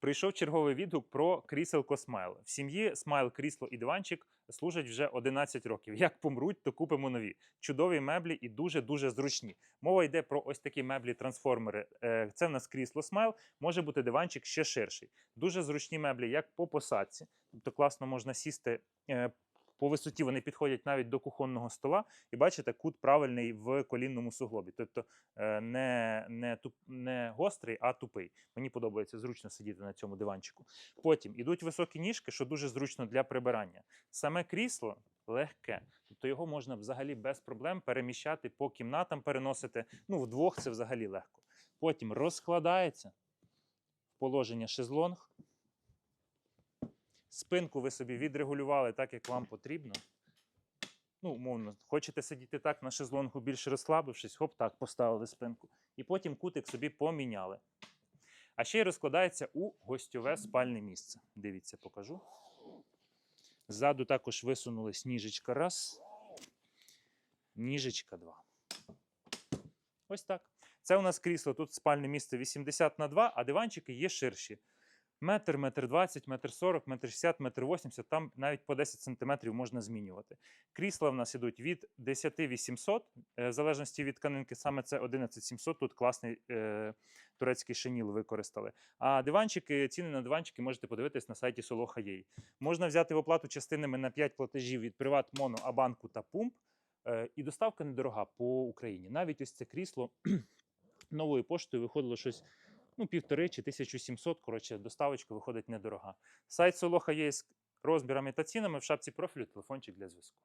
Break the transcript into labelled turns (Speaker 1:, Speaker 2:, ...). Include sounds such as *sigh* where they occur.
Speaker 1: Прийшов черговий відгук про кріселко Смайл. В сім'ї Смайл, крісло і диванчик служать вже 11 років. Як помруть, то купимо нові. Чудові меблі і дуже дуже зручні. Мова йде про ось такі меблі-трансформери. Е, Це в нас крісло Смайл, може бути диванчик ще ширший. Дуже зручні меблі, як по посадці. Тобто класно можна сісти. По висоті вони підходять навіть до кухонного стола, і бачите, кут правильний в колінному суглобі. Тобто е, не, не, туп, не гострий, а тупий. Мені подобається зручно сидіти на цьому диванчику. Потім ідуть високі ніжки, що дуже зручно для прибирання. Саме крісло легке, тобто його можна взагалі без проблем переміщати по кімнатам, переносити. Ну, вдвох це взагалі легко. Потім розкладається положення шезлонг. Спинку ви собі відрегулювали так, як вам потрібно. Ну, умовно, хочете сидіти так на шезлонгу, більш розслабившись, хоп, так, поставили спинку. І потім кутик собі поміняли. А ще й розкладається у гостьове спальне місце. Дивіться, покажу. Ззаду також висунулась ніжечка раз, ніжечка два. Ось так. Це у нас крісло, тут спальне місце 80 на 2, а диванчики є ширші. Метр, метр 20, метр 40, метр 60, метр 80, там навіть по 10 сантиметрів можна змінювати. Крісла в нас ідуть від 10 800, е, в залежності від тканинки, саме це 11 700, тут класний е, турецький шиніл використали. А диванчики, ціни на диванчики можете подивитись на сайті Soloha.ua. Можна взяти в оплату частинами на 5 платежів від Приват, Моно, Абанку та Пумп. Е, І доставка недорога по Україні. Навіть ось це крісло *clears throat* новою поштою виходило щось ну, півтори чи 1700. Коротше, доставочка виходить недорога. Сайт Солоха є з розмірами та цінами в шапці профілю, телефончик для зв'язку.